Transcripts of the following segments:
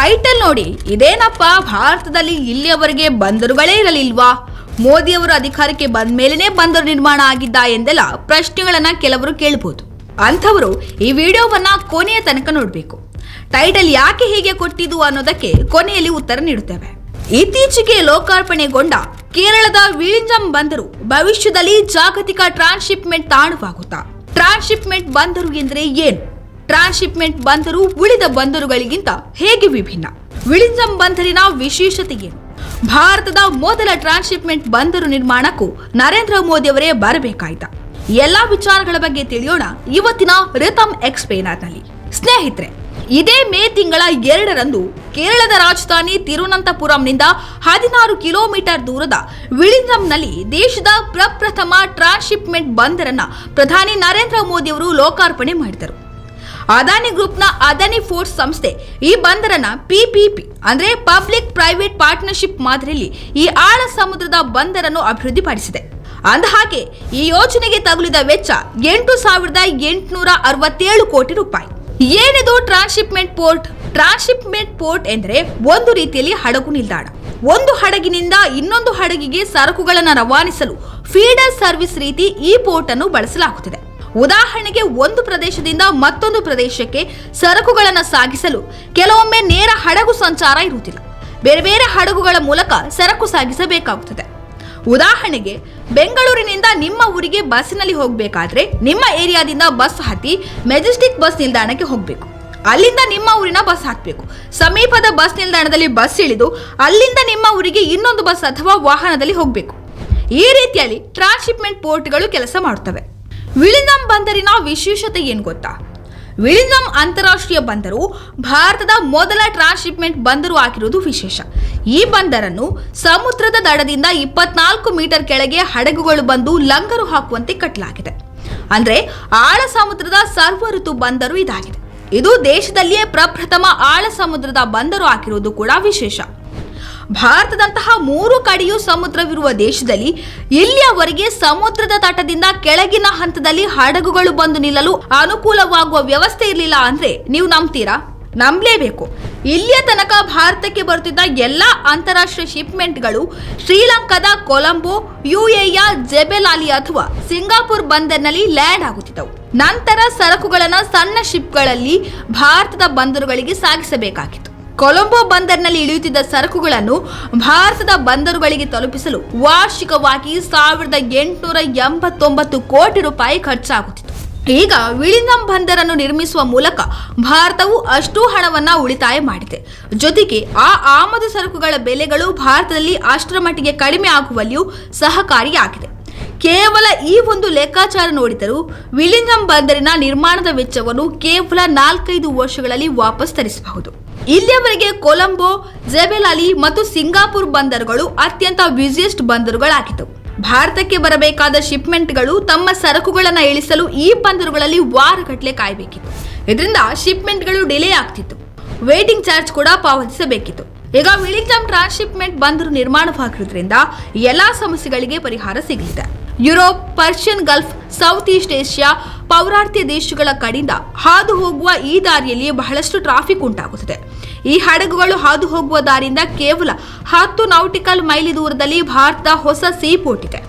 Title ನೋಡಿ, ಇದೇನಪ್ಪ, ಭಾರತದಲ್ಲಿ ಇಲ್ಲಿಯವರೆಗೆ ಬಂದರುಗಳೇ ಇರಲಿಲ್ವಾ? ಮೋದಿಯವರು ಅಧಿಕಾರಕ್ಕೆ ಬಂದ ಮೇಲೆ ಬಂದರು ನಿರ್ಮಾಣ ಆಗಿದ್ದ ಎಂದೆಲ್ಲ ಪ್ರಶ್ನೆಗಳನ್ನ ಕೆಲವರು ಕೇಳಬಹುದು ಅಂಥವರು ಈ ವಿಡಿಯೋವನ್ನ ಕೊನೆಯ ತನಕ ನೋಡಬೇಕು. ಟೈಟಲ್ ಯಾಕೆ ಹೀಗೆ ಕೊಟ್ಟಿದ್ದು ಅನ್ನೋದಕ್ಕೆ ಕೊನೆಯಲ್ಲಿ ಉತ್ತರ ನೀಡುತ್ತೇವೆ. ಇತ್ತೀಚೆಗೆ ಲೋಕಾರ್ಪಣೆಗೊಂಡ ಕೇರಳದ ವಿಳಿಂಜಂ ಬಂದರು. ಭವಿಷ್ಯದಲ್ಲಿ ಜಾಗತಿಕ ಟ್ರಾನ್ಸ್ಶಿಪ್ಮೆಂಟ್ ತಾಣವಾಗುತ್ತಾ? ಟ್ರಾನ್ಸ್ಶಿಪ್ಮೆಂಟ್ ಬಂದರು ಎಂದರೆ ಏನು? ಟ್ರಾನ್ಸ್ಶಿಪ್ಮೆಂಟ್ ಬಂದರು, ಉಳಿದ ಬಂದರುಗಳಿಗಿಂತ ಹೇಗೆ ವಿಭಿನ್ನ? ವಿಳಿಂಜಂ ಬಂದರಿನ ವಿಶೇಷತೆ ಭಾರತದ ಮೊದಲ ಟ್ರಾನ್ಸ್ಶಿಪ್ಮೆಂಟ್ ಬಂದರು ನಿರ್ಮಾಣಕ್ಕೂ ನರೇಂದ್ರ ಮೋದಿ ಅವರೇ ಬರಬೇಕಾಯ್ತ. ಎಲ್ಲಾ ವಿಚಾರಗಳ ಬಗ್ಗೆ ತಿಳಿಯೋಣ ಇವತ್ತಿನ ರಿತಮ್ ಎಕ್ಸ್ಪ್ಲೇನರ್ನಲ್ಲಿ. ಸ್ನೇಹಿತರೆ, ಇದೇ ಮೇ ತಿಂಗಳ ಎರಡರಂದು ಕೇರಳದ ರಾಜಧಾನಿ ತಿರುವನಂತಪುರಂನಿಂದ ಹದಿನಾರು ಕಿಲೋಮೀಟರ್ ದೂರದ ವಿಳಿಂಜಂನಲ್ಲಿ ದೇಶದ ಪ್ರಪ್ರಥಮ ಟ್ರಾನ್ಸ್ಶಿಪ್ಮೆಂಟ್ ಬಂದರನ್ನ ಪ್ರಧಾನಿ ನರೇಂದ್ರ ಮೋದಿ ಅವರು ಲೋಕಾರ್ಪಣೆ ಮಾಡಿದರು. ಅದಾನಿ ಗ್ರೂಪ್ನ ಅದಾನಿ ಫೋರ್ಸ್ ಸಂಸ್ಥೆ ಈ ಬಂದರನ ಪಿಪಿಪಿ ಅಂದ್ರೆ ಪಬ್ಲಿಕ್ ಪ್ರೈವೇಟ್ ಪಾರ್ಟ್ನರ್ಶಿಪ್ ಮಾದರಿಯಲ್ಲಿ ಈ ಆಳ ಸಮುದ್ರದ ಬಂದರನ್ನು ಅಭಿವೃದ್ಧಿಪಡಿಸಿದೆ. ಅಂದಹಾಗೆ ಈ ಯೋಜನೆಗೆ ತಗುಲಿದ ವೆಚ್ಚ ಎಂಟು ಸಾವಿರದ ಎಂಟುನೂರ ಅರವತ್ತೇಳು ಕೋಟಿ ರೂಪಾಯಿ. ಏನಿದು ಟ್ರಾನ್ಸ್ಶಿಪ್ಮೆಂಟ್ ಪೋರ್ಟ್? ಟ್ರಾನ್ಸ್ಶಿಪ್ಮೆಂಟ್ ಪೋರ್ಟ್ ಎಂದರೆ ಒಂದು ರೀತಿಯಲ್ಲಿ ಹಡಗು ನಿಲ್ದಾಣ. ಒಂದು ಹಡಗಿನಿಂದ ಇನ್ನೊಂದು ಹಡಗಿಗೆ ಸರಕುಗಳನ್ನು ರವಾನಿಸಲು ಫೀಡರ್ ಸರ್ವಿಸ್ ರೀತಿ ಈ ಪೋರ್ಟ್ ಅನ್ನು ಬಳಸಲಾಗುತ್ತದೆ. ಉದಾಹರಣೆಗೆ ಒಂದು ಪ್ರದೇಶದಿಂದ ಮತ್ತೊಂದು ಪ್ರದೇಶಕ್ಕೆ ಸರಕುಗಳನ್ನು ಸಾಗಿಸಲು ಕೆಲವೊಮ್ಮೆ ನೇರ ಹಡಗು ಸಂಚಾರ ಇರುವುದಿಲ್ಲ. ಬೇರೆ ಬೇರೆ ಹಡಗುಗಳ ಮೂಲಕ ಸರಕು ಸಾಗಿಸಬೇಕಾಗುತ್ತದೆ. ಉದಾಹರಣೆಗೆ, ಬೆಂಗಳೂರಿನಿಂದ ನಿಮ್ಮ ಊರಿಗೆ ಬಸ್ಸಿನಲ್ಲಿ ಹೋಗಬೇಕಾದ್ರೆ ನಿಮ್ಮ ಏರಿಯಾದಿಂದ ಬಸ್ ಹತ್ತಿ ಮೆಜೆಸ್ಟಿಕ್ ಬಸ್ ನಿಲ್ದಾಣಕ್ಕೆ ಹೋಗಬೇಕು. ಅಲ್ಲಿಂದ ನಿಮ್ಮ ಊರಿನ ಬಸ್ ಹಾಕಬೇಕು. ಸಮೀಪದ ಬಸ್ ನಿಲ್ದಾಣದಲ್ಲಿ ಬಸ್ ಇಳಿದು ಅಲ್ಲಿಂದ ನಿಮ್ಮ ಊರಿಗೆ ಇನ್ನೊಂದು ಬಸ್ ಅಥವಾ ವಾಹನದಲ್ಲಿ ಹೋಗಬೇಕು. ಈ ರೀತಿಯಲ್ಲಿ ಟ್ರಾನ್ಸ್ಶಿಪ್ಮೆಂಟ್ ಪೋರ್ಟ್ಗಳು ಕೆಲಸ ಮಾಡುತ್ತವೆ. ವಿಳಿಂದಂ ಬಂದರಿನ ವಿಶೇಷತೆ ಏನು ಗೊತ್ತಾ? ವಿಳಿಂದಂ ಅಂತಾರಾಷ್ಟ್ರೀಯ ಬಂದರು, ಭಾರತದ ಮೊದಲ ಟ್ರಾನ್ಸ್ಶಿಪ್ಮೆಂಟ್ ಬಂದರು ಆಗಿರುವುದು ವಿಶೇಷ. ಈ ಬಂದರನ್ನು ಸಮುದ್ರದ ದಡದಿಂದ ಇಪ್ಪತ್ನಾಲ್ಕು ಮೀಟರ್ ಕೆಳಗೆ ಹಡಗುಗಳು ಬಂದು ಲಂಗರು ಹಾಕುವಂತೆ ಕಟ್ಟಲಾಗಿದೆ. ಅಂದ್ರೆ ಆಳ ಸಮುದ್ರದ ಸರ್ವ ಋತು ಬಂದರು ಇದಾಗಿದೆ. ಇದು ದೇಶದಲ್ಲಿಯೇ ಪ್ರಪ್ರಥಮ ಆಳ ಸಮುದ್ರದ ಬಂದರು ಆಗಿರುವುದು ಕೂಡ ವಿಶೇಷ. ಭಾರತದಂತಹ ಮೂರು ಕಡೆಯೂ ಸಮುದ್ರವಿರುವ ದೇಶದಲ್ಲಿ ಇಲ್ಲಿಯವರೆಗೆ ಸಮುದ್ರದ ತಟದಿಂದ ಕೆಳಗಿನ ಹಂತದಲ್ಲಿ ಹಡಗುಗಳು ಬಂದು ನಿಲ್ಲಲು ಅನುಕೂಲವಾಗುವ ವ್ಯವಸ್ಥೆ ಇರಲಿಲ್ಲ ಅಂದ್ರೆ ನೀವು ನಂಬ್ತೀರಾ? ನಂಬಲೇಬೇಕು. ಇಲ್ಲಿಯ ತನಕ ಭಾರತಕ್ಕೆ ಬರುತ್ತಿದ್ದ ಎಲ್ಲ ಅಂತಾರಾಷ್ಟ್ರೀಯ ಶಿಪ್ಮೆಂಟ್ಗಳು ಶ್ರೀಲಂಕಾದ ಕೊಲಂಬೋ ಯುಎಯ ಜೆಬೆಲಾಲಿ ಅಥವಾ ಸಿಂಗಾಪುರ್ ಬಂದರ್ನಲ್ಲಿ ಲ್ಯಾಂಡ್ ಆಗುತ್ತಿದ್ದವು. ನಂತರ ಸರಕುಗಳನ್ನು ಸಣ್ಣ ಶಿಪ್ಗಳಲ್ಲಿ ಭಾರತದ ಬಂದರುಗಳಿಗೆ ಸಾಗಿಸಬೇಕಾಗಿತ್ತು. ಕೊಲಂಬೋ ಬಂದರ್ನಲ್ಲಿ ಇಳಿಯುತ್ತಿದ್ದ ಸರಕುಗಳನ್ನು ಭಾರತದ ಬಂದರುಗಳಿಗೆ ತಲುಪಿಸಲು ವಾರ್ಷಿಕವಾಗಿ ಸಾವಿರದ ಎಂಟುನೂರ ಎಂಬತ್ತೊಂಬತ್ತು ಕೋಟಿ ರೂಪಾಯಿ ಖರ್ಚಾಗುತ್ತಿತ್ತು. ಈಗ ವಿಳಿನಂ ಬಂದರನ್ನು ನಿರ್ಮಿಸುವ ಮೂಲಕ ಭಾರತವು ಅಷ್ಟು ಹಣವನ್ನ ಉಳಿತಾಯ ಮಾಡಿದೆ. ಜೊತೆಗೆ ಆ ಆಮದು ಸರಕುಗಳ ಬೆಲೆಗಳು ಭಾರತದಲ್ಲಿ ಅಷ್ಟರ ಮಟ್ಟಿಗೆ ಕಡಿಮೆ ಆಗುವಲ್ಲಿಯೂ ಸಹಕಾರಿಯಾಗಿದೆ. ಕೇವಲ ಈ ಒಂದು ಲೆಕ್ಕಾಚಾರ ನೋಡಿದರೂ ವಿಲಿಂಗಂ ಬಂದರಿನ ನಿರ್ಮಾಣದ ವೆಚ್ಚವನ್ನು ಕೇವಲ ನಾಲ್ಕೈದು ವರ್ಷಗಳಲ್ಲಿ ವಾಪಸ್ ತರಿಸಬಹುದು. ಇಲ್ಲಿಯವರೆಗೆ ಕೊಲಂಬೋ ಜೆಬೆಲಾಲಿ ಮತ್ತು ಸಿಂಗಾಪುರ್ ಬಂದರುಗಳು ಅತ್ಯಂತ ಬ್ಯುಸಿಯೆಸ್ಟ್ ಬಂದರುಗಳಾಗಿತ್ತು ಭಾರತಕ್ಕೆ ಬರಬೇಕಾದ ಶಿಪ್ಮೆಂಟ್ಗಳು ತಮ್ಮ ಸರಕುಗಳನ್ನು ಇಳಿಸಲು ಈ ಬಂದರುಗಳಲ್ಲಿ ವಾರಗಟ್ಟಲೆ ಕಾಯಬೇಕಿತ್ತು. ಇದರಿಂದ ಶಿಪ್ಮೆಂಟ್ಗಳು ಡಿಲೇ ಆಗ್ತಿತ್ತು. ವೇಟಿಂಗ್ ಚಾರ್ಜ್ ಕೂಡ ಪಾವತಿಸಬೇಕಿತ್ತು. ಈಗ ವಿಲಿಂಗ್ಟಮ್ ಟ್ರಾನ್ಸ್ಶಿಪ್ಮೆಂಟ್ ಬಂದರು ನಿರ್ಮಾಣವಾಗಿರೋದ್ರಿಂದ ಎಲ್ಲಾ ಸಮಸ್ಯೆಗಳಿಗೆ ಪರಿಹಾರ ಸಿಗಲಿದೆ. Europe, Persian Gulf South East Asia ಪೌರಾರ್ಥ್ಯ ದೇಶಗಳ ಕಡೆಯಿಂದ ಹಾದು ಹೋಗುವ ಈ ದಾರಿಯಲ್ಲಿ ಬಹಳಷ್ಟು ಟ್ರಾಫಿಕ್ ಉಂಟಾಗುತ್ತದೆ. ಈ ಹಡಗುಗಳು ಹಾದು ಹೋಗುವ ದಾರಿಯಿಂದ ಕೇವಲ ಹತ್ತು ನೌಟಿಕಲ್ ಮೈಲಿ ದೂರದಲ್ಲಿ ಭಾರತದ ಹೊಸ ಸೀಪೋರ್ಟ್ ಇದೆ.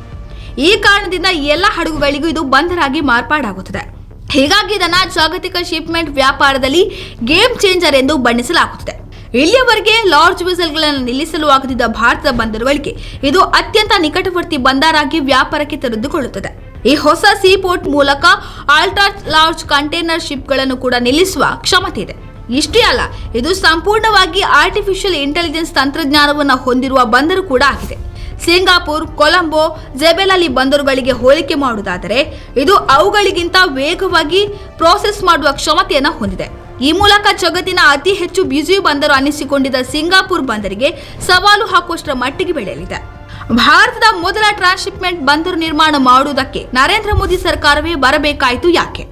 ಈ ಕಾರಣದಿಂದ ಎಲ್ಲ ಹಡಗುಗಳಿಗೂ ಇದು ಬಂದರಾಗಿ ಮಾರ್ಪಾಡಾಗುತ್ತದೆ. ಹೀಗಾಗಿ ಇದನ್ನ ಜಾಗತಿಕ ಶಿಪ್ಮೆಂಟ್ ವ್ಯಾಪಾರದಲ್ಲಿ ಗೇಮ್ ಚೇಂಜರ್ ಎಂದು ಬಣ್ಣಿಸಲಾಗುತ್ತದೆ. ಇಲ್ಲಿಯವರೆಗೆ ಲಾರ್ಜ್ ವೆಸಲ್ಗಳನ್ನು ನಿಲ್ಲಿಸಲು ಆಗದಿದ್ದ ಭಾರತದ ಬಂದರುಗಳಿಗೆ ಇದು ಅತ್ಯಂತ ನಿಕಟವರ್ತಿ ಬಂದರಾಗಿ ವ್ಯಾಪಾರಕ್ಕೆ ತೆರೆದುಕೊಳ್ಳುತ್ತದೆ. ಈ ಹೊಸ ಸೀಪೋರ್ಟ್ ಮೂಲಕ ಅಲ್ಟ್ರಾ ಲಾರ್ಜ್ ಕಂಟೈನರ್ ಶಿಪ್ಗಳನ್ನು ಕೂಡ ನಿಲ್ಲಿಸುವ ಕ್ಷಮತೆ ಇದೆ. ಇಷ್ಟೇ ಅಲ್ಲ, ಇದು ಸಂಪೂರ್ಣವಾಗಿ ಆರ್ಟಿಫಿಷಿಯಲ್ ಇಂಟೆಲಿಜೆನ್ಸ್ ತಂತ್ರಜ್ಞಾನವನ್ನು ಹೊಂದಿರುವ ಬಂದರು ಕೂಡ ಆಗಿದೆ. ಸಿಂಗಾಪುರ್, ಕೊಲಂಬೋ ಜೆಬೆಲಾಲಿ ಬಂದರುಗಳಿಗೆ ಹೋಲಿಕೆ ಮಾಡುವುದಾದರೆ, ಇದು ಅವುಗಳಿಗಿಂತ ವೇಗವಾಗಿ ಪ್ರೋಸೆಸ್ ಮಾಡುವ ಕ್ಷಮತೆಯನ್ನು ಹೊಂದಿದೆ. ಈ ಮೂಲಕ ಜಗತ್ತಿನ ಅತಿ ಹೆಚ್ಚು ಬ್ಯುಸಿ ಬಂದರು ಅನ್ನಿಸಿಕೊಂಡಿದ್ದ ಸಿಂಗಾಪುರ್ ಬಂದರಿಗೆ ಸವಾಲು ಹಾಕುವಷ್ಟರ ಮಟ್ಟಿಗೆ ಬೆಳೆಯಲಿದೆ. ಭಾರತದ ಮೊದಲ ಟ್ರಾನ್ಸ್ಶಿಪ್ಮೆಂಟ್ ಬಂದರು ನಿರ್ಮಾಣ ಮಾಡುವುದಕ್ಕೆ ನರೇಂದ್ರ ಮೋದಿ ಸರ್ಕಾರವೇ ಬರಬೇಕಾಯಿತು ಯಾಕೆ?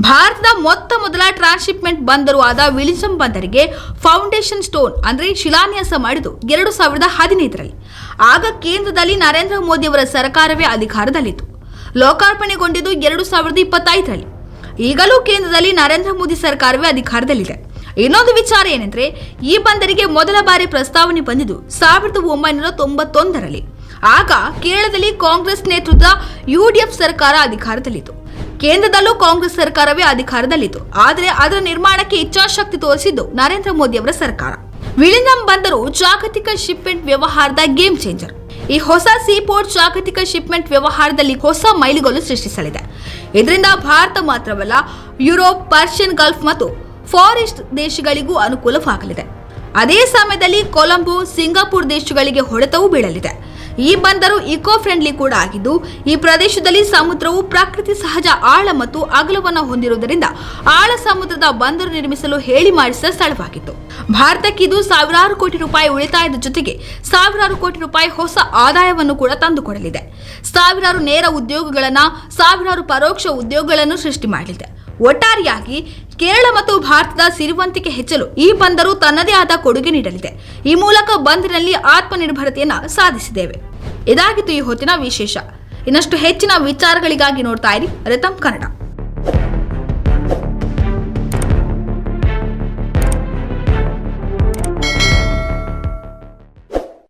ಭಾರತದ ಮೊತ್ತ ಮೊದಲ ಟ್ರಾನ್ಸ್ಶಿಪ್ಮೆಂಟ್ ಬಂದರು ಆದ ವಿಲಿಸಂ ಬಂದರಿಗೆ ಫೌಂಡೇಶನ್ ಸ್ಟೋನ್ ಅಂದ್ರೆ ಶಿಲಾನ್ಯಾಸ ಮಾಡಿದ್ದು ಎರಡು ಸಾವಿರದ ಹದಿನೈದರಲ್ಲಿ. ಆಗ ಕೇಂದ್ರದಲ್ಲಿ ನರೇಂದ್ರ ಮೋದಿ ಅವರ ಸರ್ಕಾರವೇ ಅಧಿಕಾರದಲ್ಲಿತ್ತು. ಲೋಕಾರ್ಪಣೆಗೊಂಡಿದ್ದು ಎರಡು ಸಾವಿರದ ಇಪ್ಪತ್ತೈದರಲ್ಲಿ. ಈಗಲೂ ಕೇಂದ್ರದಲ್ಲಿ ನರೇಂದ್ರ ಮೋದಿ ಸರ್ಕಾರವೇ ಅಧಿಕಾರದಲ್ಲಿದೆ. ಇನ್ನೊಂದು ವಿಚಾರ ಏನೆಂದ್ರೆ, ಈ ಬಂದರಿಗೆ ಮೊದಲ ಬಾರಿ ಪ್ರಸ್ತಾವನೆ ಬಂದಿದ್ದು ಸಾವಿರದ ಒಂಬೈನೂರ ತೊಂಬತ್ತೊಂದರಲ್ಲಿ. ಆಗ ಕೇರಳದಲ್ಲಿ ಕಾಂಗ್ರೆಸ್ ನೇತೃತ್ವದ ಯುಡಿಎಫ್ ಸರ್ಕಾರ ಅಧಿಕಾರದಲ್ಲಿತ್ತು. ಕೇಂದ್ರದಲ್ಲೂ ಕಾಂಗ್ರೆಸ್ ಸರ್ಕಾರವೇ ಅಧಿಕಾರದಲ್ಲಿತ್ತು. ಆದರೆ ಅದರ ನಿರ್ಮಾಣಕ್ಕೆ ಇಚ್ಛಾಶಕ್ತಿ ತೋರಿಸಿದ್ದು ನರೇಂದ್ರ ಮೋದಿ ಅವರ ಸರ್ಕಾರ. ವಿಳಿನಂ ಬಂದರು ಜಾಗತಿಕ ಶಿಪ್ಮೆಂಟ್ ವ್ಯವಹಾರದ ಗೇಮ್ ಚೇಂಜರ್. ಈ ಹೊಸ ಸೀಪೋರ್ಟ್ ಜಾಗತಿಕ ಶಿಪ್ಮೆಂಟ್ ವ್ಯವಹಾರದಲ್ಲಿ ಹೊಸ ಮೈಲುಗಲ್ಲು ಸೃಷ್ಟಿಸಲಿದೆ. ಇದರಿಂದ ಭಾರತ ಮಾತ್ರವಲ್ಲ, ಯುರೋಪ್, ಪರ್ಷಿಯನ್ ಗಲ್ಫ್ ಮತ್ತು ಫಾರೆಸ್ಟ್ ದೇಶಗಳಿಗೂ ಅನುಕೂಲವಾಗಲಿದೆ. ಅದೇ ಸಮಯದಲ್ಲಿ ಕೊಲಂಬೋ, ಸಿಂಗಾಪುರ್ ದೇಶಗಳಿಗೆ ಹೊಡೆತವೂ ಬೀಳಲಿದೆ. ಈ ಬಂದರು ಇಕೋ ಫ್ರೆಂಡ್ಲಿ ಕೂಡ ಆಗಿದ್ದು, ಈ ಪ್ರದೇಶದಲ್ಲಿ ಸಮುದ್ರವು ಪ್ರಕೃತಿ ಸಹಜ ಆಳ ಮತ್ತು ಅಗಲವನ್ನು ಹೊಂದಿರುವುದರಿಂದ ಆಳ ಸಮುದ್ರದ ಬಂದರು ನಿರ್ಮಿಸಲು ಹೇಳಿ ಮಾಡಿಸಿದ ಸ್ಥಳವಾಗಿತ್ತು. ಭಾರತಕ್ಕೆ ಇದು ಸಾವಿರಾರು ಕೋಟಿ ರೂಪಾಯಿ ಉಳಿತಾಯದ ಜೊತೆಗೆ ಸಾವಿರಾರು ಕೋಟಿ ರೂಪಾಯಿ ಹೊಸ ಆದಾಯವನ್ನು ಕೂಡ ತಂದುಕೊಡಲಿದೆ. ಸಾವಿರಾರು ನೇರ ಉದ್ಯೋಗಗಳನ್ನು ಸಾವಿರಾರು ಪರೋಕ್ಷ ಉದ್ಯೋಗಗಳನ್ನು ಸೃಷ್ಟಿ ಮಾಡಲಿದೆ. ಒಟ್ಟಾರೆಯಾಗಿ ಕೇರಳ ಮತ್ತು ಭಾರತದ ಸಿರಿವಂತಿಕೆ ಹೆಚ್ಚಲು ಈ ಬಂದರು ತನ್ನದೇ ಆದ ಕೊಡುಗೆ ನೀಡಲಿದೆ. ಈ ಮೂಲಕ ಬಂದರಿನಲ್ಲಿ ಆತ್ಮನಿರ್ಭರತೆಯನ್ನು ಸಾಧಿಸಿದ್ದೇವೆ. ಇದಾಗಿತ್ತು ಈ ಹೊತ್ತಿನ ವಿಶೇಷ. ಇನ್ನಷ್ಟು ಹೆಚ್ಚಿನ ವಿಚಾರಗಳಿಗಾಗಿ ನೋಡ್ತಾ ಇರಿ, ರತಂ ಕನ್ನಡ.